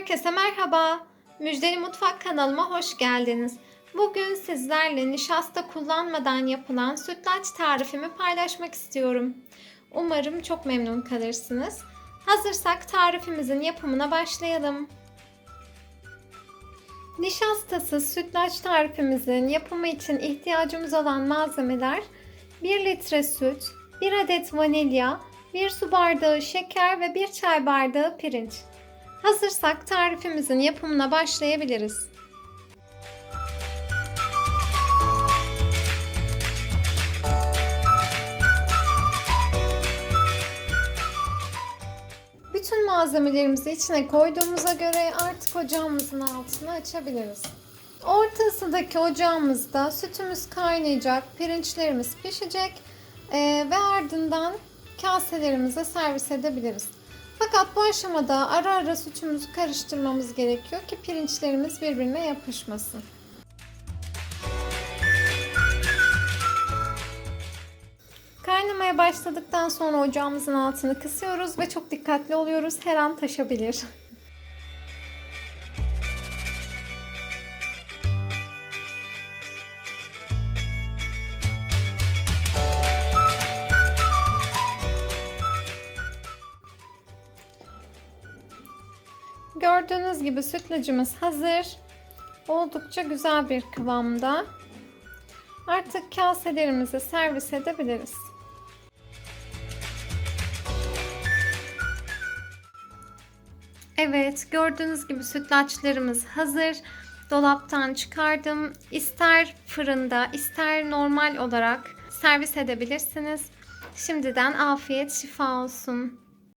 Herkese merhaba. Müjdeli Mutfak kanalıma hoş geldiniz. Bugün sizlerle nişasta kullanmadan yapılan sütlaç tarifimi paylaşmak istiyorum. Umarım çok memnun kalırsınız. Hazırsak tarifimizin yapımına başlayalım. Nişastasız sütlaç tarifimizin yapımı için ihtiyacımız olan malzemeler 1 litre süt, 1 adet vanilya, 1 su bardağı şeker ve 1 çay bardağı pirinç. Hazırsak tarifimizin yapımına başlayabiliriz. Bütün malzemelerimizi içine koyduğumuza göre artık ocağımızın altını açabiliriz. Ortasındaki ocağımızda sütümüz kaynayacak, pirinçlerimiz pişecek ve ardından kaselerimize servis edebiliriz. Fakat bu aşamada ara ara sütümüzü karıştırmamız gerekiyor ki pirinçlerimiz birbirine yapışmasın. Kaynamaya başladıktan sonra ocağımızın altını kısıyoruz ve çok dikkatli oluyoruz. Her an taşabilir. Gördüğünüz gibi sütlacımız hazır. Oldukça güzel bir kıvamda. Artık kaselerimize servis edebiliriz. Evet, gördüğünüz gibi sütlaçlarımız hazır. Dolaptan çıkardım. İster fırında, ister normal olarak servis edebilirsiniz. Şimdiden afiyet şifa olsun.